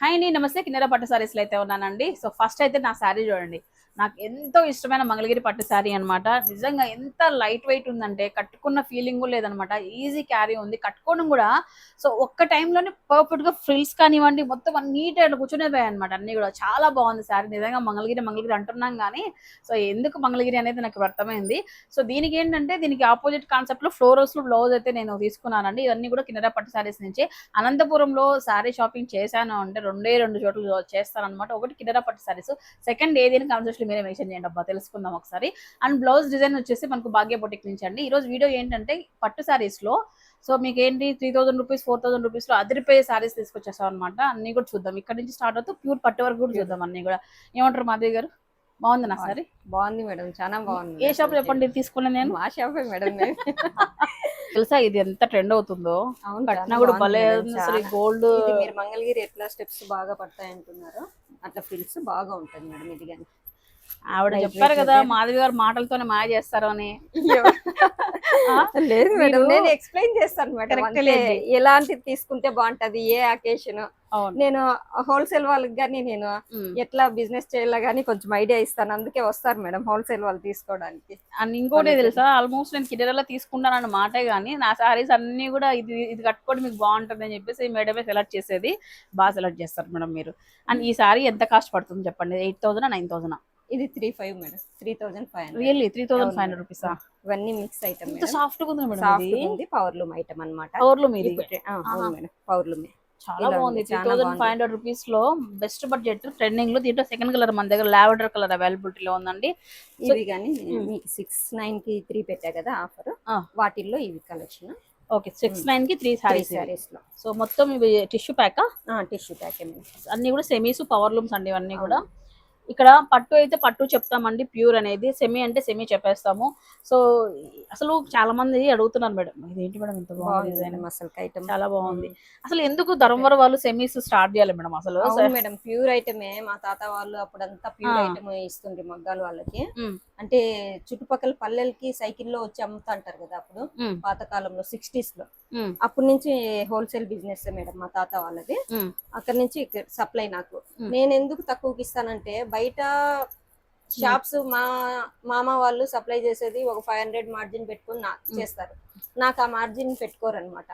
Hi అండి నమస్తే. కిన్నెర పట్టు సారీస్లో అయితే ఉన్నానండి. సో ఫస్ట్ అయితే నా శారీ చూడండి. నాకు ఎంతో ఇష్టమైన మంగళగిరి పట్టు శారీ అన్నమాట. నిజంగా ఎంత లైట్ వెయిట్ ఉందంటే కట్టుకున్న ఫీలింగ్ లేదనమాట ఈజీ క్యారీ ఉంది. కట్టుకోవడం కూడా సో ఒక్క టైంలోనే పర్ఫెక్ట్గా ఫ్రిల్స్ కానివ్వండి మొత్తం నీట్ అట్లా కూర్చునే అనమాట అన్ని కూడా చాలా బాగుంది శారీ. నిజంగా మంగళగిరి మంగళగిరి అంటున్నాం కానీ సో ఎందుకు మంగళగిరి అనేది నాకు అర్థమైంది. సో దీనికి ఏంటంటే దీనికి ఆపోజిట్ కాన్సెప్ట్లో బ్లౌజ్ అయితే నేను తీసుకున్నానండి. ఇవన్నీ కూడా కిన్నెర పట్టు శారీస్ నుంచి. అనంతపురంలో శారీ షాపింగ్ చేశాను అంటే రెండే రెండు చోట్ల చేస్తాను అనమాట ఒకటి కిన్నెర పట్టు శారీస్ సెకండ్ ఏదైనా కాన్సెప్ట్ మీరే మెన్షన్ చేయండి అబ్బా తెలుసుకుందాం ఒకసారి. అండ్ బ్లౌజ్ డిజైన్ వచ్చేసి మనకు భాగ్య బొటిక్ నుంచి అండి. ఈ రోజు వీడియో ఏంటంటే పట్టు శారీస్లో సో మీకు ఏంటి three thousand rupees four thousand రూపీస్లో అదిరిపోయే శారీస్ తీసుకొచ్చేస్తాం అనమాట అన్ని కూడా చూద్దాం. ఇక్కడ నుంచి స్టార్ట్ అవుతూ ప్యూర్ పట్టు వరకు కూడా చూద్దాం అన్ని కూడా. ఏమంటారు మాధవి గారు? బాగుంది నా సారీ బాగుంది మేడం చాలా బాగుంది. ఏ షాప్ చెప్పండి తీసుకున్నా నేను? మా షాపే మేడం. తెలుసా ఇది ఎంత ట్రెండ్ అవుతుందో? కూడా భలే. గోల్డ్ మీరు మంగళగిరి ఎట్లా స్టెప్స్ బాగా పడతాయి అంటున్నారు అట్లా ఫిల్స్ బాగా ఉంటుంది మేడం ఇది కానీ. ఆవిడ చెప్పారు కదా. మాధవి గారు మాటలతోనే మాయ చేస్తారు అని? లేదు మేడం నేను ఎక్స్ప్లెయిన్ చేస్తాను మేడం. ఎలాంటిది తీసుకుంటే బాగుంటది ఏ అకేషన్ నేను హోల్సేల్ వాళ్ళకి కానీ నేను. ఎట్లా బిజినెస్ చేయాలో కానీ కొంచెం ఐడియా ఇస్తాను అందుకే వస్తారు మేడం హోల్సేల్ వాళ్ళు తీసుకోవడానికి అండ్ ఇంకోటి. తెలుసా ఆల్మోస్ట్ నేను కిడెరలో తీసుకుంటానన్న మాటే గానీ నా సారీస్ అన్ని కూడా ఇది ఇది కట్టుకోవడం మీకు బాగుంటుంది అని చెప్పేసి మేడమే సెలెక్ట్ చేసేది బాగా సెలెక్ట్ చేస్తారు మేడం మీరు అండ్ ఈ సారీ ఎంత కాస్ట్ పడుతుంది చెప్పండి ఎయిట్ థౌసండ్ నైన్ థౌసండ్ ఇది three five madam three thousand five hundred really three thousand five hundred rupees ఇవన్నీ మిక్స్ ఐటమ్ సాఫ్ట్గా ఉంది మేడం సాఫ్ట్ ఇది? ఉంది పవర్ లూమ్ ఐటమ్ అనమాట పవర్లు మీది అవును మేడం పవర్ లూమ్ చాలా బాగుంది. Three thousand. ఫైవ్ హండ్రెడ్ రూపీస్లో బెస్ట్ బడ్జెట్ ట్రెండింగ్లో దీంట్లో సెకండ్ కలర్ మన దగ్గర లావెండర్ కలర్ అవైలబిలిటీలో ఉందండి. ఇవి కానీ. మీకు సిక్స్ నైన్కి త్రీ పెట్టా కదా ఆఫర్. వాటిల్లో ఇవి కలెక్షన్ ఓకే సిక్స్ నైన్కి త్రీ సారీస్ సారీస్లో. సో మొత్తం ఇవి టిష్యూ ప్యాక్ టిష్యూ ప్యాక్ అన్ని కూడా సెమీస్ పవర్ లూమ్స్ అండి ఇవన్నీ కూడా. ఇక్కడ పట్టు అయితే పట్టు చెప్తామండి ప్యూర్ అనేది. సెమీ అంటే సెమీ చెప్పేస్తాము. సో అసలు చాలా మంది అడుగుతున్నారు మేడం ఇదేంటి మేడం ఇంత బాగుంది డిజైన్ అసలు ఐటమ్. చాలా బాగుంది. అసలు ఎందుకు ధర్మవర వాళ్ళు సెమీస్ స్టార్ట్ చేయాలి మేడం అసలు? మేడం ప్యూర్ ఐటమే. మా తాత వాళ్ళు అప్పుడంతా ప్యూర్. ఐటమ్ ఇస్తుండ్రి మగ్గాలు వాళ్ళకి. అంటే చుట్టుపక్కల పల్లెలకి సైకిల్లో వచ్చి అమ్ముతా అంటారు కదా అప్పుడు. పాతకాలంలో సిక్స్టీస్లో. అప్పటి నుంచి హోల్సేల్ బిజినెస్ మేడం మా తాత వాళ్ళది. అక్కడ నుంచి సప్లై నాకు. నేను ఎందుకు తక్కువకి ఇస్తానంటే బయట షాప్స్ మా మామ వాళ్ళు సప్లై చేసేది ఒక ఫైవ్ హండ్రెడ్ మార్జిన్ పెట్టుకుని చేస్తారు నాకు ఆ మార్జిన్ పెట్టుకోరనమాట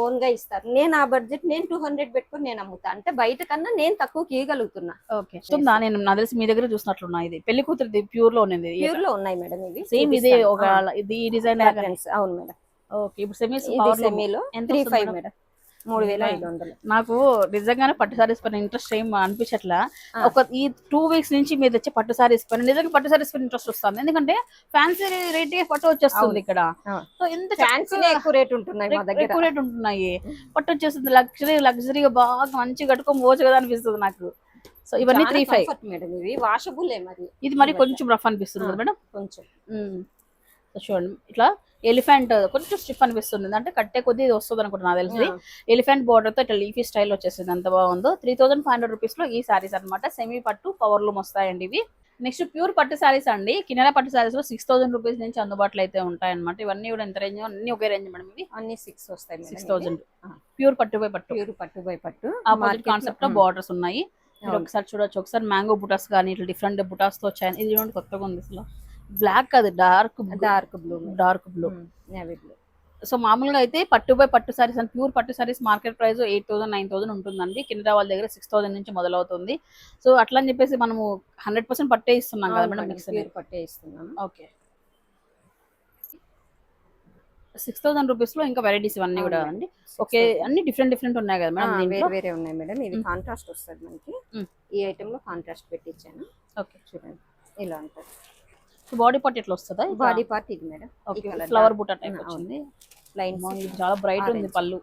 ఓన్గా ఇస్తారు. నేను ఆ బడ్జెట్ నేను టూ హండ్రెడ్ పెట్టుకొని నేను అమ్ముతా. అంటే బయట కన్నా నేను తక్కువకి ఇవ్వగలుగుతున్నా ఓకే. నేను నా తెలిసి మీ దగ్గర చూసినట్లున్నా ఇది. పెళ్ళి కూతురు ప్యూర్లో ఉంది ప్యూర్లో ఉన్నాయి మేడం ఇవి. సేమ్ ఇది. ఒక ఇది డిజైన్. అవును మేడం. ఓకే. ఇప్పుడు ఇది సెమీలో ఎంత త్రీ ఫైవ్ మేడం? మేడం వేల ఐదు వందలు. నాకు నిజంగానే పట్టు సారీస్ పైన ఇంట్రెస్ట్ ఏం అనిపించట్లా. ఒక ఈ టూ వీక్స్ నుంచి మీరు తెచ్చే పట్టు సారీస్ పైన నిజంగా పట్టు సారీస్ పైన ఇంట్రెస్ట్ వస్తుంది. ఎందుకంటే ఫ్యాన్సీ రేట్ పట్టు వచ్చేస్తుంది. ఇక్కడ. సో ఎంత ఫ్యాన్సీ ఎక్కువ రేట్ ఉంటున్నాయి ఎక్కువ రేట్ ఉంటున్నాయి. పట్టు వచ్చేస్తుంది లగ్జరీ లగ్జరీగా బాగా మంచిగా కట్టుకొని పోవచ్చు కదా అనిపిస్తుంది నాకు. సో ఇవన్నీ త్రీ ఫైవ్ మేడం ఇవి వాషబుల్ ఇది మరి. కొంచెం రఫ్ అనిపిస్తుంది కదా మేడం కొంచెం. చూడండి. ఇట్లా ఎలిఫెంట్ కొంచెం స్టిఫ్ అనిపిస్తుంది అంటే కట్టే కొద్దీ ఇది వస్తుంది అనుకుంటున్నా నాకు తెలిసి. ఎలిఫెంట్ బోర్డర్తో ఇట్లా లీఫీ స్టైల్ వచ్చేసింది. ఎంత బాగుందో. త్రీ థౌసండ్ ఫైవ్ హండ్రెడ్ రూపీస్లో ఈ సారీస్ అనమాట సెమీ పట్టు పవర్ లూమ్ వస్తాయండి ఇవి. నెక్స్ట్ ప్యూర్ పట్టు సారీస్ అండి. కిన్నెర పట్టు సారీస్లో సిక్స్ థౌసండ్ రూపీస్ నుంచి అందుబాటులో అయితే ఉంటాయి అనమాట ఇవన్నీ కూడా ఎంత రేంజ్ అన్ని ఒకే రేంజ్ మేడం ఇవి? అన్ని సిక్స్ వస్తాయి సిక్స్ థౌసండ్. ప్యూర్ పట్టు బై పట్టు. ప్యూర్ పట్టు బై పట్టు. ఆపోజిట్ కాన్సెప్ట్లో. బార్డర్స్ ఉన్నాయి. మీరు. ఒకసారి చూడొచ్చు. ఒకసారి మ్యాంగో బుటాస్ కానీ ఇట్లా డిఫరెంట్ బుటాస్తో వచ్చాయి ఇది చూడండి కొత్తగా ఉంది అసలు. బ్లాక్ కాదు dark dark blue. Dark blue. Navy blue so మామూలుగా అయితే పట్టు బై పట్టు సారీస్ అండ్ ప్యూర్ పట్టు sarees market price eight thousand nine thousand ఉంటుందండి. కింద వాళ్ళ దగ్గర సిక్స్ థౌసండ్ నుంచి మొదలవుతుంది. సో అట్లా అని చెప్పేసి మనము హండ్రెడ్ పర్సెంట్ పట్టే ఇస్తున్నాం కదా మేడం మిక్స్ పట్టే ఇస్తున్నాను ఓకే. సిక్స్ థౌసండ్ రూపీస్లో ఇంకా వెరైటీస్ ఇవన్నీ కూడా అండి. ఓకే అన్ని డిఫరెంట్ డిఫరెంట్ ఉన్నాయి కదా మేడం వేరే వేరే ఉన్నాయి మేడం. ఇది. కాంట్రాస్ట్ వస్తుంది మనకి. ఈ ఐటమ్లో కాంట్రాస్ట్ పెట్టించాను ఓకే. చూడండి. ఇలా ఉంటుంది. బాడీ పార్ట్ ఎట్లా వస్తుందా? బాడీ పార్ట్ ఇది మేడం. ఫ్లవర్ బుట్ట టైప్. వచ్చింది. లైన్ చాలా బ్రైట్ ఉంది. పళ్ళు.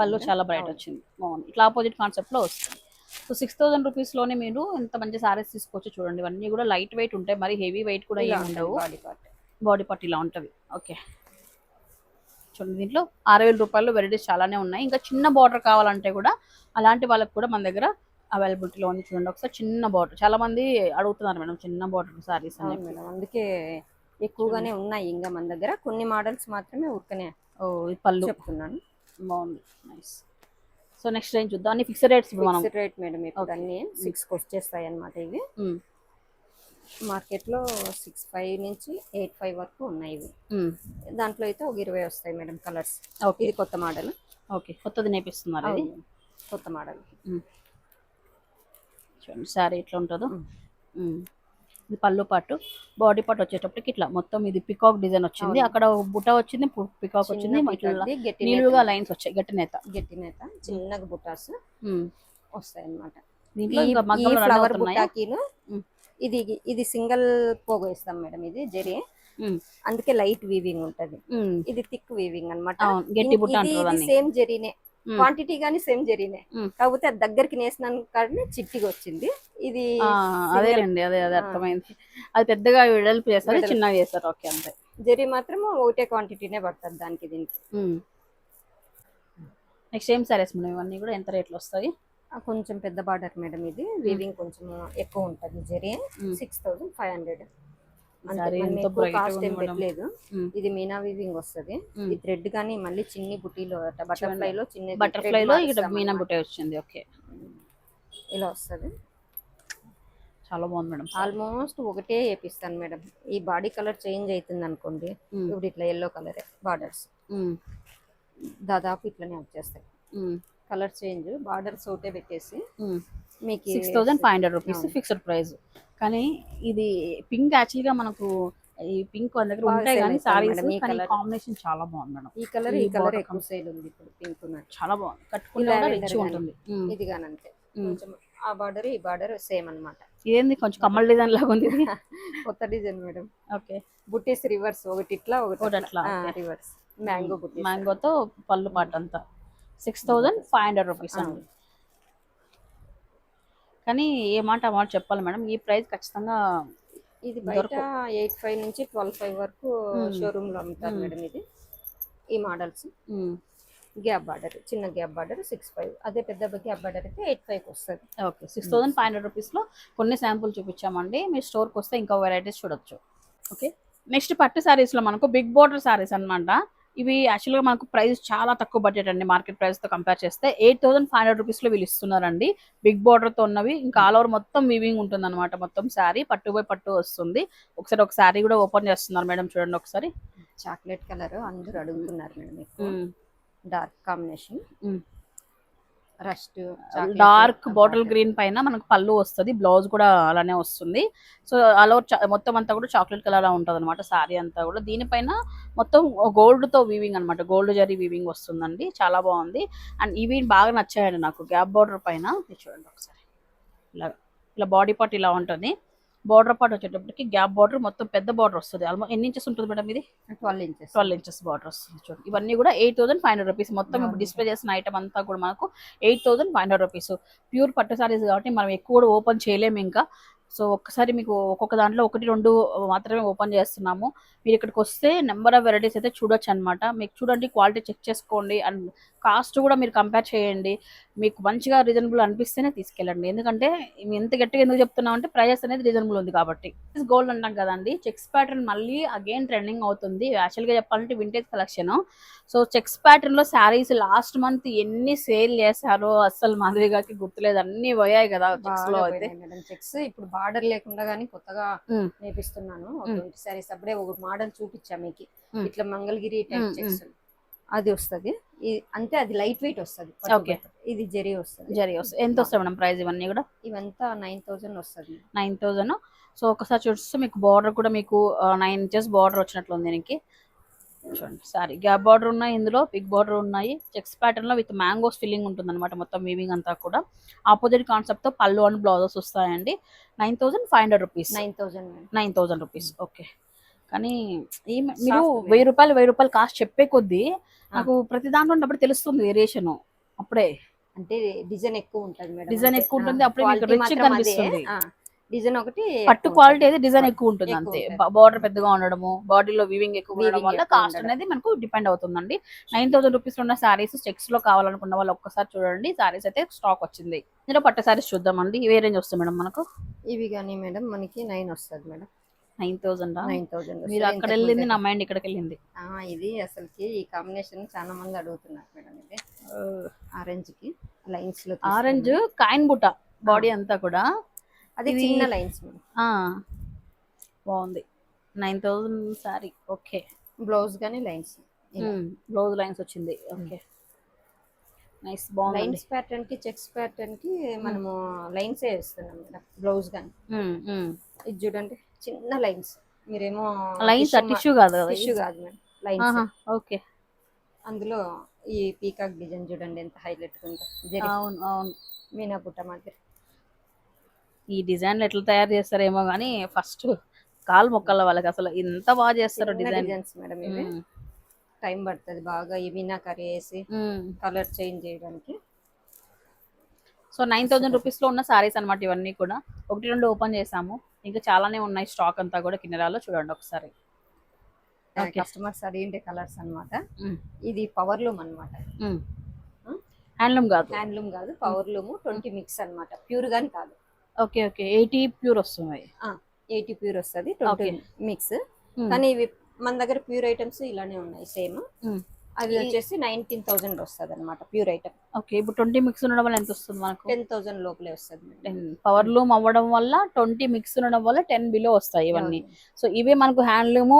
పళ్ళు చాలా బ్రైట్ వచ్చింది. బాగుంది. ఇట్లా ఆపోజిట్ కాన్సెప్ట్లో వస్తుంది. సో సిక్స్ థౌసండ్ రూపీస్లోనే మీరు ఎంత మంచి సారీస్ తీసుకోవచ్చు చూడండి. ఇవన్నీ కూడా లైట్ వెయిట్ ఉంటాయి. మరి హెవీ వెయిట్ కూడా ఏమి ఉండవు. బాడీ పార్ట్ బాడీ పార్ట్ ఇలా ఉంటుంది. ఓకే చూడండి దీంట్లో ఆరు వేల రూపాయలు వెరైటీస్ చాలానే ఉన్నాయి. ఇంకా చిన్న బార్డర్ కావాలంటే కూడా అలాంటి వాళ్ళకి కూడా మన దగ్గర అవైలబిలిటీలో ఉంది చూడండి. ఒకసారి చిన్న బార్డర్ చాలా మంది అడుగుతున్నారు మేడం చిన్న బార్డర్ సారీస్ మేడం. అందుకే ఎక్కువగానే ఉన్నాయి ఇంకా మన దగ్గర. కొన్ని మోడల్స్ మాత్రమే ఊరికనే ఓ పళ్ళు. చెప్తున్నాను. బాగుంది. నైస్ సో నెక్స్ట్ రేంజ్ చూద్దాం. అన్ని ఫిక్స్డ్ రేట్స్ ఇప్పుడు మనం ఫిక్స్డ్ రేట్ మేడం ఇప్పుడు. అన్ని. సిక్స్కి వచ్చేస్తాయి అన్నమాట ఇవి. ఉమ్, మార్కెట్లో సిక్స్ ఫైవ్ నుంచి ఎయిట్ ఫైవ్ వరకు ఉన్నాయి ఇవి. ఉమ్, దాంట్లో అయితే ఒక ఇరవై వస్తాయి మేడం కలర్స్ ఓకే ఇది కొత్త మోడల్ ఓకే కొత్తది నేపిస్తున్నారు కొత్త మోడల్ చూడండి శారీ ఎట్లా ఉంటుందో. ఇది పళ్ళు పాటు బాడీ పార్ట్ వచ్చేటప్పటికి ఇట్లా మొత్తం ఇది పికాక్ డిజైన్ వచ్చింది. అక్కడ బుట్ట వచ్చింది పికాక్ వచ్చింది ఇట్లా నిలువుగా నేత- లైన్స్ వచ్చాయి గట్టి నేత గట్టి నేత చిన్నగా బుటాస్ ఉమ్. వస్తాయి దీంట్లో ఉమ్. ఇది ఇది సింగిల్ పోగు ఇస్తాం మేడం ఇది జరి. అందుకే లైట్ వీవింగ్ ఉంటది. ఇది థిక్ వీవింగ్ గట్టి దాన్ని సేమ్ జరీనే. క్వాంటిటీ గానీ సేమ్ జరీనే ఉమ్. కాకపోతే అది దగ్గరికి నేసినాను కానీ చిట్టిగా వచ్చింది. ఇది ఆ, అదేలేండి అదే అదే అర్థమైంది. అది పెద్దగా వెడల్పు చేస్తారు. చిన్నగా చేస్తారు ఓకే అంతే. జరీ మాత్రం ఒకటే క్వాంటిటీనే పడుతుంది దానికి దీనికి. నెక్స్ట్ ఏం సారీస్ మనం ఇవన్నీ కూడా ఎంత రేట్లు వస్తాయి? కొంచెం పెద్ద బార్డర్ మేడం ఇది. వీవింగ్ కొంచెం ఎక్కువ ఉంటది zari. Six thousand five hundred cost ఏం. పెట్టలేదు. ఇది మీనా వీవింగ్ వస్తది. ఈ థ్రెడ్ కానీ మళ్ళీ చిన్ని బుటీలో బటర్ఫ్లై లో చిన్న బటర్ఫ్లై లో ఇక్కడ మీనా బుట్టే వచ్చింది ఓకే ఇలా వస్తది చాలా బాగుంది మేడం ఆల్మోస్ట్ ఒకటే వేపిస్తాను మేడం ఈ బాడీ కలర్ చేంజ్ అవుతుంది అనుకోండి. ఇప్పుడు ఇట్లా ఎల్లో కలర్ బార్డర్స్. దాదాపు ఇట్లనే వచ్చేస్తాయి. కలర్ చేంజ్ బార్డర్స్ ఒకటే పెట్టేసి. మీకు six thousand five hundred rupees. Fixed price కానీ ఇది పింక్ యాక్చువల్గా మనకు ఈ పింక్ వాళ్ళ దగ్గర ఉంటాయి కానీ సారీస్ కానీ. కాంబినేషన్ చాలా బాగుంది మేడం ఈ కలర్ ఈ కలర్ ఎక్కువ సేల్ ఉంది ఇప్పుడు పింక్ చాలా బాగుంది. వెండర్ రిచ్. ఉంటుంది. ఇది ఉమ్. కొంచెం ఆ బార్డర్ ఈ బార్డర్ సేమ్ అన్నమాట. ఇదేంది కొంచెం కమ్మల్ డిజైన్ లాగా ఉంది. కొత్త డిజైన్ మేడం ఓకే. బుట్టీస్ రివర్స్ ఒకటి ఇట్లా ఒకటి అట్లా. రివర్స్ మ్యాంగో బుట్టీస్. మ్యాంగోతో పళ్ళు పాట అంతా six thousand five hundred rupees అండి. కానీ ఏ మాట ఆ మాట చెప్పాలి మేడం. ఈ ప్రైస్ ఖచ్చితంగా ఇది బయట ఎయిట్ ఫైవ్ నుంచి ట్వెల్వ్ ఫైవ్ వరకు షోరూమ్లో అమ్ముతారు మ్మ్. మేడం ఇది. ఈ మోడల్స్. గ్యాప్ బార్డర్ చిన్న గ్యాప్ బార్డర్ సిక్స్ ఫైవ్. అదే పెద్ద గ్యాప్ బార్డర్ అయితే ఎయిట్ ఫైవ్ వస్తుంది. Okay six thousand five hundred రూపీస్లో కొన్ని శాంపుల్ చూపించామండి. మీరు స్టోర్కి వస్తే ఇంకా వెరైటీస్ చూడొచ్చు. ఓకే నెక్స్ట్ పట్టు శారీస్లో మనకు బిగ్ బోర్డర్ శారీస్ అన్నమాట. ఇవి యాక్చువల్గా మనకు ప్రైస్ చాలా తక్కువ బడ్జెట్ అండి మార్కెట్ ప్రైస్తో కంపేర్ చేస్తే. ఎయిట్ థౌసండ్ ఫైవ్ హండ్రెడ్ రూపీస్లో వీళ్ళు ఇస్తున్నారండి. బిగ్ బోర్డర్తో ఉన్నవి. ఇంకా ఆల్ ఓవర్ మొత్తం వీవింగ్ ఉంటుంది అనమాట మొత్తం శారీ పట్టు బై పట్టు వస్తుంది. ఒకసారి ఒక శారీ కూడా ఓపెన్ చేస్తున్నారు మేడం చూడండి ఒకసారి. చాక్లెట్ కలర్ అందరూ అడుగుతున్నారు madam dark combination. Rust dark bottle green పైన మనకు పళ్ళు వస్తుంది బ్లౌజ్ కూడా అలానే వస్తుంది. సో అలా మొత్తం అంతా కూడా చాక్లెట్ కలర్ ఉంటుంది అనమాట సారీ అంతా కూడా. దీనిపైన మొత్తం గోల్డ్తో వీవింగ్ అనమాట గోల్డ్ జరీ వీవింగ్ వస్తుందండి చాలా బాగుంది. అండ్ ఇవి బాగా నచ్చాయండి నాకు గ్యాప్ బార్డర్ పైన. చూడండి ఒకసారి. ఇలా ఇలా బాడీ పార్ట్ ఇలా ఉంటుంది. బార్డర్ పార్ట్ వచ్చేటప్పటికి గ్యాప్ బార్డర్ మొత్తం పెద్ద బార్డర్ వస్తుంది. ఆల్మోస్ట్ ఎన్ని ఇంచెస్ ఉంటుంది మేడం ఇది? Twelve inches twelve inches border వస్తుంది చూడండి. ఇవన్నీ కూడా eight thousand five hundred rupees మొత్తం ఇప్పుడు డిస్ప్లే చేసిన ఐటమ్ అంతా కూడా మనకు eight thousand five hundred rupees pure పట్టు సారీస్ కాబట్టి మనం ఎక్కువ కూడా ఓపెన్ చేయలేము ఇంకా. సో ఒక్కసారి మీకు ఒక్కొక్క దాంట్లో ఒకటి రెండు మాత్రమే ఓపెన్ చేస్తున్నాము. మీరు ఇక్కడికి వస్తే నెంబర్ ఆఫ్ వెరైటీస్ అయితే చూడొచ్చు అనమాట మీకు చూడండి క్వాలిటీ చెక్ చేసుకోండి అండ్ కాస్ట్ కూడా మీరు కంపేర్ చేయండి. మీకు మంచిగా రీజనబుల్ అనిపిస్తేనే తీసుకెళ్ళండి. ఎందుకంటే మేము ఎంత గట్టిగా ఎందుకు చెప్తున్నాం అంటే ప్రైజెస్ అనేది రీజనబుల్ ఉంది కాబట్టి. గోల్డ్ అంటాం కదండి. చెక్స్ ప్యాటర్న్ మళ్ళీ అగైన్ ట్రెండింగ్ అవుతుంది. యాక్చువల్గా చెప్పాలంటే వింటేజ్ కలెక్షన్ సో చెక్స్ ప్యాటర్న్లో శారీస్ లాస్ట్ మంత్ ఎన్ని సేల్ చేశారో అస్సలు మాధవి గారికి గుర్తులేదు. అన్ని పోయాయి కదా చెక్స్లో అయితే. చెక్స్ ఇప్పుడు బార్డర్ లేకుండా గానీ కొత్తగా మ్మ్. ట్వంటీ సారీస్ అప్పుడే ఒక మోడల్ చూపించా మీకు. ఇట్లా మంగళగిరి టైప్ చెక్స్ అది వస్తది. అంటే అది లైట్ వెయిట్ వస్తది. Okay. ఇది జెరీ వస్తది. జరి వస్తాయి ఎంత వస్తాయి మేడం ప్రైస్ ఇవన్నీ కూడా? ఇవంతా నైన్ థౌసండ్ వస్తది. నైన్ థౌజండ్ సో ఒకసారి చూస్తే మీకు బార్డర్ కూడా మీకు నైన్ ఇంచెస్ బార్డర్ వచ్చినట్లు ఉంది దీనికి. చూడండి. సారీ గ్యాప్ బార్డర్ ఉన్నాయి ఇందులో బిగ్ బార్డర్ ఉన్నాయి. చెక్స్ ప్యాటర్న్లో విత్ మ్యాంగోస్ ఫిల్లింగ్ ఉంటుంది అనమాట మొత్తం వీవింగ్ అంతా కూడా. ఆపోజిట్ కాన్సెప్ట్తో పళ్ళు అండ్ బ్లౌజెస్ వస్తాయండి. Nine thousand five hundred rupees. Nine thousand nine thousand rupees. Okay. కానీ మీరు వెయ్యి రూపాయలు వెయ్యి రూపాయలు కాస్ట్ చెప్పే కొద్దీ నాకు ప్రతి దాంట్లో ఉన్నప్పుడు తెలుస్తుంది వేరియేషన్. అప్పుడే. అంటే డిజైన్ ఎక్కువ ఉంటది Design ఎక్కువ ఉంటుంది, అప్పుడే మీకు గా కనిపిస్తుంది. డిజైన్ ఒకటి పట్టు క్వాలిటీ. అయితే డిజైన్ ఎక్కువ ఉంటుంది. అంతే. బార్డర్ పెద్దగా ఉండడము బాడీలో వీవింగ్ ఎక్కువ ఉండడం వల్ల కాస్ట్. అనేది మనకు డిపెండ్ అవుతుందండి. నైన్ థౌసండ్ రూపీస్ ఉన్న సారీస్ చెక్స్లో కావాలనుకున్న వాళ్ళు ఒక్కసారి చూడండి. సారీస్ అయితే స్టాక్ వచ్చింది. ఇందులో పట్టు సారీస్ చూద్దామండి. ఇవే రేంజ్ వస్తాయి మేడం మనకు? ఇవి కానీ మేడం మనకి నైన్ వస్తుంది madam. Nine thousand nine thousand మీరు అక్కడ వెళ్ళింది నా మైండ్ ఇక్కడికి వెళ్ళింది ఇది అసలుకి ఈ కాంబినేషన్ చాలా మంది అడుగుతున్నారు మేడం ఇది. ఆరెంజ్కి లైన్స్లో ఆరెంజ్ కాయిన్ బుట్ట బాడీ అంతా కూడా. అది చిన్న లైన్స్ బాగుంది. Nine thousand saree okay. Blouse గానీ లైన్స్. బ్లౌజ్ లైన్స్ వచ్చింది ఓకే. నైస్ బాగుంది లైన్స్ ప్యాటర్న్కి చెక్స్ ప్యాటర్న్కి మనము లైన్స్ వేస్తున్నాం మేడం బ్లౌజ్ గానీ. ఇది చూడండి చిన్న లైన్స్. మీరేమో లైన్స్ టిష్యూ కాదు కదా టిష్యూ కాదు మేడం లైన్స్. ఓకే. అందులో ఈ పీకాక్ డిజైన్ చూడండి ఎంత హైలైట్ ఉందో. అవును అవును. మీనా బుట్ట మాదిరి. ఈ డిజైన్లు ఎట్లా తయారు చేస్తారేమో కానీ ఫస్ట్ కాలు మొక్కల వాళ్ళకి అసలు ఇంత బాగా చేస్తారు డిజైన్. మేడం ఇవి? టైం పడుతుంది బాగా మీనా కర్రీ వేసి కలర్ చేంజ్ చేయడానికి. సో నైన్ థౌసండ్ రూపీస్లో ఉన్న సారీస్ అన్నమాట ఇవన్నీ కూడా. ఒకటి రెండు ఓపెన్ చేసాము. ఇంకా చాలానే ఉన్నాయి స్టాక్ అంతా కూడా కిన్నెరాలో. చూడండి ఒకసారి. కస్టమర్స్ అడిగిండే కలర్స్ అన్నమాట. Mm. ఇది పవర్ లూమ్ అనమాట హ్యాండ్లూమ్ కాదు. హ్యాండ్లూమ్ కాదు పవర్ లూమ్ ట్వంటీ మిక్స్ అన్నమాట. ప్యూర్ గాని కాదు. Okay okay. ఎయిటీ ప్యూర్ వస్తుంది ఎయిటీ ప్యూర్ వస్తుంది Okay. మిక్స్. Mm. కానీ ఇవి మన దగ్గర ప్యూర్ ఐటమ్స్ ఇలానే ఉన్నాయి సేమ్. Mm. అది వచ్చేసి నైన్టీన్ థౌసండ్ వస్తుంది అనమాట ప్యూర్ ఐటమ్. ఓకే ఇప్పుడు ట్వంటీ మిక్స్ ఉండడం వల్ల ఎంత వస్తుంది మనకు? టెన్ థౌసండ్ లోపలే వస్తుంది టెన్. పవర్ లూమ్ అవ్వడం వల్ల ట్వంటీ మిక్స్ ఉండడం వల్ల టెన్ బిలో వస్తాయి ఇవన్నీ. సో ఇవే మనకు హ్యాండ్లూమ్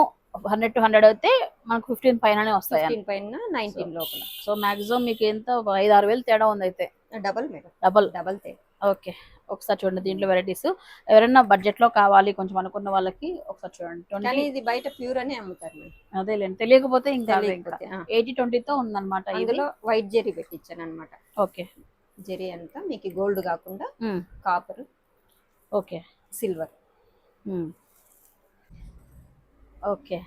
హండ్రెడ్ టు హండ్రెడ్ అయితే మనకు ఫిఫ్టీన్ పైననే వస్తాయి పైన నైన్టీన్ లోపల. సో మాక్సిమం మీకు ఎంత? ఐదు ఆరు వేలు తేడా ఉంది అయితే. Double madam. డబల్. డబల్ తే ఓకే. ఒకసారి చూడండి దీంట్లో వెరైటీస్ ఎవరైనా బడ్జెట్లో కావాలి కొంచెం అనుకున్న వాళ్ళకి ఒకసారి చూడండి. ఇది బయట ప్యూర్ అనే అమ్ముతారు అదేలేండి. తెలియకపోతే ఇంకా. ఎయిటీ ట్వంటీతో ఉందన్నమాట ఇది అందులో వైట్ జెరీ పెట్టించాను అనమాట ఓకే. జెరీ అంతా మీకు గోల్డ్ కాకుండా కాపర్ ఓకే. Silver okay.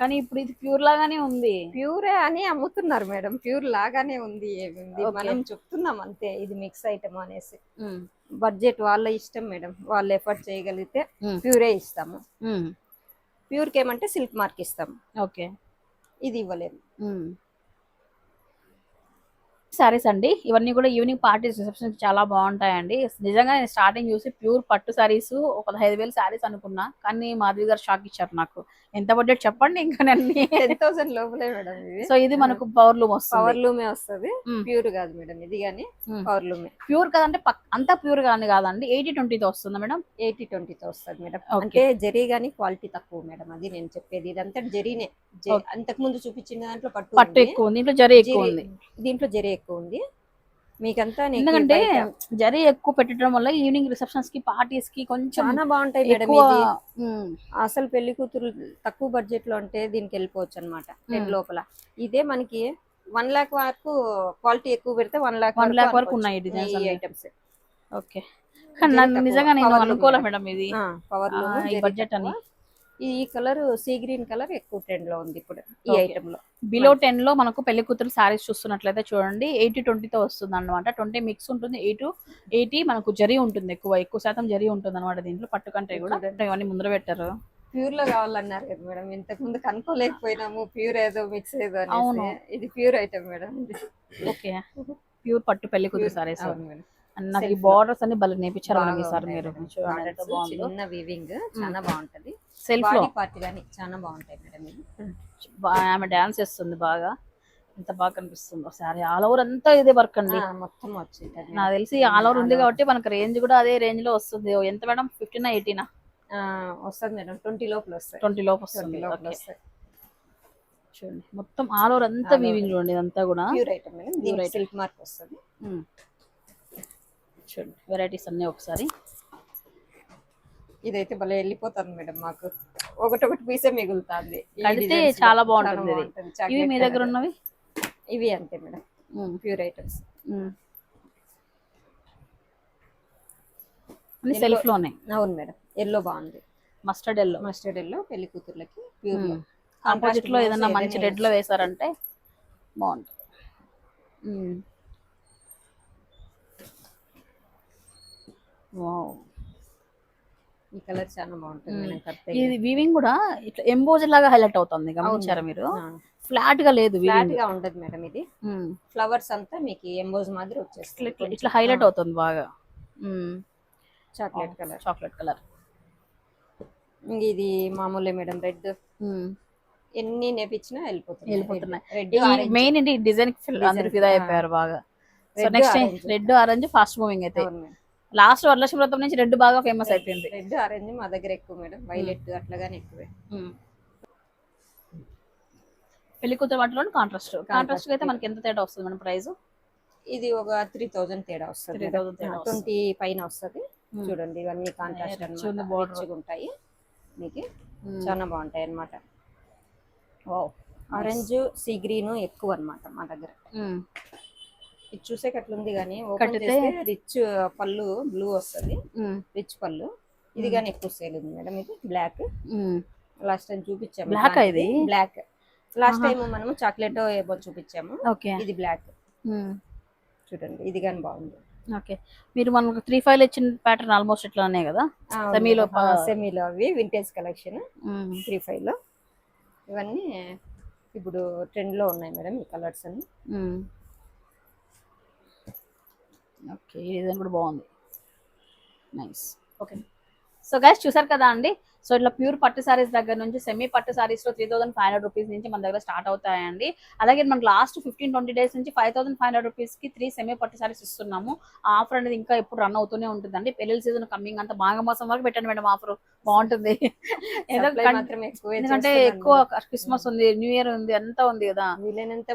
కానీ ఇప్పుడు ఇది ప్యూర్ లాగానే ఉంది. ప్యూరే అని అమ్ముతున్నారు మేడం. ప్యూర్ లాగానే ఉంది ఏముంది. మనం చెప్తున్నాం అంతే ఇది మిక్స్ ఐటమ్ అనేసి. బడ్జెట్ వాళ్ళ ఇష్టం మేడం. వాళ్ళు ఎఫర్ట్ చేయగలిగితే. ప్యూరే ఇస్తాము. ప్యూర్కి ఏమంటే సిల్క్ మార్క్ ఇస్తాము. ఓకే. ఇది ఇవ్వలేము. సారీస్ అండి. ఇవన్నీ కూడా ఈవినింగ్ పార్టీస్ రిసెప్షన్ చాలా బాగుంటాయండి. నిజంగా నేను స్టార్టింగ్ చూసి ప్యూర్ పట్టు సారీస్ ఒక పదహైదు వేలు సారీస్ అనుకున్నా. కానీ మాధవి గారు షాక్ ఇచ్చారు నాకు. ఎంత బడ్జెట్ చెప్పండి ఇంకా నేను టెన్ థౌసండ్ లోపలే మేడం సో ఇది మనకు పవర్ లూమ్ పవర్ వస్తుంది లూమే వస్తుంది. ప్యూర్ కాదు మేడం ఇది కానీ. పవర్ లూమే. ప్యూర్ కదంటే అంతా ప్యూర్ కానీ కాదండి. ఎయిటీ ట్వంటీతో వస్తుందా మేడం? ఎయిటీ ట్వంటీతో వస్తుంది మేడం. అంటే జరీ గానీ క్వాలిటీ తక్కువ మేడం అది నేను చెప్పేది. ఇదంతా జరీనే. అంతకు ముందు చూపించిన దాంట్లో పట్టు పట్టు. ఎక్కువ ఉంది. దీంట్లో జరీ ఎక్కువ ఉంది. దీంట్లో జరీ ఎక్కువ ఉంది మీకంతా ఎందుకంటే జరీ ఎక్కువ పెట్టడం వల్ల ఈవినింగ్ రిసెప్షన్స్కి పార్టీస్కి కొంచెం చాలా బాగుంటాయి మేడం ఇది. అసలు పెళ్ళి కూతురు తక్కువ బడ్జెట్లో అంటే దీనికి వెళ్ళిపోవచ్చు అనమాట టెన్. లోపల. ఇదే మనకి వన్ లాక్ వరకు క్వాలిటీ ఎక్కువ పెడితే వన్ లాక్ వన్ లాక్ వరకు ఉన్నాయి డిజైన్స్ ఐటమ్స్ ఓకే. నిజంగా నేను అనుకోలే మేడం. ఇది. పవర్ budget అని. ఈ కలర్ సీ గ్రీన్ కలర్ ఎక్కువ ట్రెండ్లో ఉంది ఇప్పుడు ఈ. ఐటమ్లో. బిలో టెన్లో మనకు పెళ్ళి కూతురు సారీస్ చూస్తున్నట్లయితే చూడండి ఎయిటీ ట్వంటీతో వస్తుంది అనమాట ట్వంటీ మిక్స్ ఉంటుంది ఎయిట్ ఎయిటీ మనకు జరీ ఉంటుంది ఎక్కువ ఎక్కువ శాతం జరీ ఉంటుంది అనమాట దీంట్లో పట్టు కంటే కూడా. ఇవన్నీ ముందర పెట్టారు. ప్యూర్లో కావాలన్నారు కదా మేడం ఇంతకు ముందు కనుక్కోలేకపోయినాము ప్యూర్ ఏదో మిక్స్ ఏదో అవును. ఇది pure item madam okay pure పట్టు పెళ్ళి కూతురు సారీస్ అవును మేడం. నాకు ఈ. బార్డర్స్ అన్ని భలే నేర్పించారు మేడం ఈసారి ఉన్నాయి మీరు. చిన్న వీవింగ్ చాలా బాగుంటది. సెల్ఫ్లో పార్ట్ గానీ చాలా బాగుంటాయి మేడం ఆమె డాన్స్ చేస్తుంది బాగా. ఎంత బాగా కనిపిస్తుందో సారీ ఆల్ ఓవర్ అంతా ఇదే వర్క్ అండి. మొత్తం వచ్చింటది. నాకు తెలిసి ఆల్ ఓవర్ ఉంది కాబట్టి మనకు రేంజ్ కూడా అదే రేంజ్లో వస్తుంది. ఎంత మేడం ఫిఫ్టీన్ ఎయిటీనా వస్తుంది మేడం ట్వంటీ లోపల వస్తాయి. ట్వంటీ లోపు ట్వంటీ వస్తుంది లోపల ఓకే వస్తాయి. చూడండి. మొత్తం ఆల్ ఓవర్ అంతా. వీవింగ్ చూడండి ఇదంతా కూడా. Pure item madam. Silk mark వస్తుంది. చూడండి వెరైటీస్ అన్ని ఒకసారి. ఇదైతే భలే వెళ్ళిపోతుంది మేడం మాకు. ఒకటొకటి పీసే మిగులుతుంది. కడితే చాలా బాగుంటుంది. ఇవి మీ దగ్గర. ఉన్నవి? ఇవి అంతే మేడం ప్యూర్ ఐటమ్స్. సెల్ఫ్లోనే అవును మేడం ఎల్లో బాగుంది. మస్టర్డ్ ఎల్లో మస్టర్డ్ ఎల్లో పెళ్ళి కూతుర్లకి ప్యూర్ కాంపోజిట్లో ఏదైనా మంచి రెడ్లో వేసారంటే బాగుంటుంది. ఈ కలర్ చాలా బాగుంటుంది. ఇది వీవింగ్ కూడా ఇట్లా ఎంబోజ్ లాగా హైలైట్ అవుతుంది గమనించారా మీరు? ఫ్లాట్గా లేదు ఫ్లాట్గా ఉండదు మేడం ఇది. ఫ్లవర్స్ అంతా మీకు ఎంబోజ్ మాదిరి వచ్చేస్తుంది. ఇట్లా హైలైట్ అవుతుంది బాగా. చాక్లెట్ కలర్ చాక్లెట్ కలర్ ఇది మామూలే మేడం రెడ్ ఎన్ని నేపించినా వెళ్ళిపోతున్నాయి. రెడ్ మెయిన్ ఏంటి? డిజైన్ అందరు ఫిదా అయిపోయారు బాగా. So next. Red orange fast moving అయితే. లాస్ట్ వరలక్ష్మి వ్రతం నుంచి రెడ్ బాగా ఫేమస్ అయిపోయింది. రెడ్ ఆరెంజ్ మా దగ్గర ఎక్కువ మేడం. వైలెట్ అట్లాగానే ఎక్కువే. ఉమ్. పెళ్ళి కూతురు వాటిలో కాంట్రాస్ట్ కాంట్రాస్ట్ అయితే మనకి ఎంత తేడా వస్తుంది మన ప్రైస్ ఇది ఒక త్రీ థౌజండ్ తేడా వస్తుంది 3000 తేడా వస్తుంది. ట్వంటీ పైన వస్తుంది. Hmm. చూడండి ఇవన్నీ కాంట్రాస్ట్ border. అన్నమాట ఉంటాయి. మీకు చాలా బాగుంటాయి అన్నమాట. వావ్ ఆరెంజ్ సీ గ్రీన్ ఎక్కువ అన్నమాట మా దగ్గర. ఇది చూసే అట్లుంది కానీ ఓపెన్ కట్టితే- చేస్తే రిచ్ పళ్ళు బ్లూ వస్తుంది. రిచ్ పళ్ళు. ఇది కానీ ఎక్కువ సేల్ ఉంది మేడం ఇది. బ్లాక్ లాస్ట్ టైం చూపించాము. ఆ ఇది? Black last. టైం మనము చాక్లెట్ ఏమో చూపించాము. ఓకే. ఇది బ్లాక్ చూడండి ఇది కానీ బాగుంది. ఓకే. మీరు మనకు త్రీ ఫైవ్ ఇచ్చిన ప్యాటర్న్ ఆల్మోస్ట్ ఇట్లానే కదా? సెమీలో సెమీలో అవి వింటేజ్ కలెక్షన్. త్రీ ఫైవ్లో. ఇవన్నీ ఇప్పుడు ట్రెండ్లో ఉన్నాయి మేడం ఈ కలర్స్ అన్ని. ఓకే ఈ డిజైన్ కూడా బాగుంది. Nice okay. సో గైస్ చూసారు కదా అండి? సో ఇట్లా ప్యూర్ పట్టు సారీస్ దగ్గర నుంచి సెమీ పట్టు సారీస్లో three thousand five hundred rupees నుంచి మన దగ్గర స్టార్ట్ అవుతాయండి. అలాగే మనకు లాస్ట్ ఫిఫ్టీన్ ట్వంటీ డేస్ నుంచి ఫైవ్ థౌసండ్ ఫైవ్ హండ్రెడ్ రూపీస్కి త్రీ సెమీ పట్టు సారీస్ ఇస్తున్నాము. ఆ ఆఫర్ అనేది ఇంకా ఎప్పుడు రన్ అవుతూనే ఉంటుందండి. పెళ్ళి సీజన్ కమింగ్ అంత మాఘమాసం వరకు పెట్టండి మేడం ఆఫర్ బాగుంటుంది. ఎందుకంటే ఎక్కువ. క్రిస్మస్ ఉంది న్యూ ఇయర్ ఉంది అంతా ఉంది కదా. వీలైనంత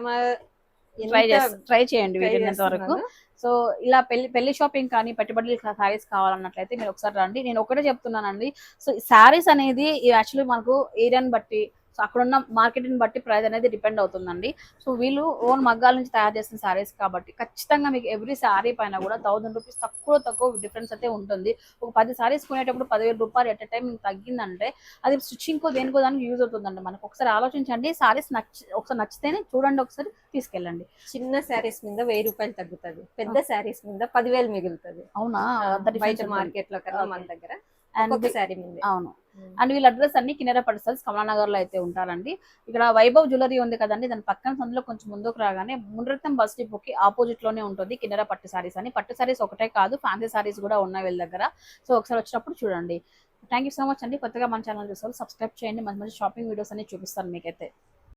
ట్రై చేస్తా ట్రై చేయండి వీలైనంత వరకు. సో ఇలా పెళ్ళి పెళ్ళి షాపింగ్ కానీ పెట్టుబడులు సారీస్ కావాలన్నట్లయితే మీరు ఒకసారి రండి. నేను ఒకటే చెప్తున్నానండి. సో శారీస్ అనేది యాక్చువల్లీ మనకు ఏరియాని బట్టి సో అక్కడ ఉన్న మార్కెట్ని బట్టి ప్రైస్ అనేది డిపెండ్ అవుతుందండి. సో వీళ్ళు ఓన్ మగ్గాల నుంచి తయారు చేసిన శారీస్ కాబట్టి ఖచ్చితంగా మీకు ఎవ్రీ శారీ పైన కూడా థౌసండ్ రూపీస్ తక్కువ తక్కువ డిఫరెన్స్ అయితే ఉంటుంది. ఒక పది శారీస్ కొనేటప్పుడు పదివేల రూపాయలు ఎట్ టైం తగ్గిందంటే అది స్టిచ్చింగ్కో దేనికో దానికి యూజ్ అవుతుందండి. మనకు ఒకసారి ఆలోచించండి శారీస్ నచ్చి ఒకసారి నచ్చితేనే చూడండి ఒకసారి తీసుకెళ్ళండి. చిన్న శారీస్ మీద వెయ్యి రూపాయలు తగ్గుతుంది పెద్ద శారీస్ మీద పదివేలు మిగులుతుంది. అవునా? బయట. మార్కెట్లో కన్నా మన. దగ్గర అవును. Hmm. అండ్ వీళ్ళ అడ్రస్ అన్ని కిన్నెర పడసల్స్ కమలానగర్లో అయితే ఉంటారండి. ఇక్కడ వైభవ్ జ్యువెలరీ ఉంది కదండి దాని పక్కన సందులో కొంచెం ముందుకు రాగానే మునరత్నం బస్ డిపోకి ఆపోజిట్లోనే ఉంటుంది కిన్నెర పట్టు సారీస్ అని. పట్టు సారీస్ ఒకటే కాదు ఫ్యాన్సీ సారీస్ కూడా ఉన్నాయి వీళ్ళ దగ్గర. సో ఒకసారి వచ్చినప్పుడు చూడండి. థ్యాంక్ యూ సో మచ్ అండి. కొత్తగా మన ఛానల్ చూస్తారు సబ్స్క్రైబ్ చేయండి. మంచి మంచి షాపింగ్ వీడియోస్ అన్ని చూపిస్తాను మీకైతే.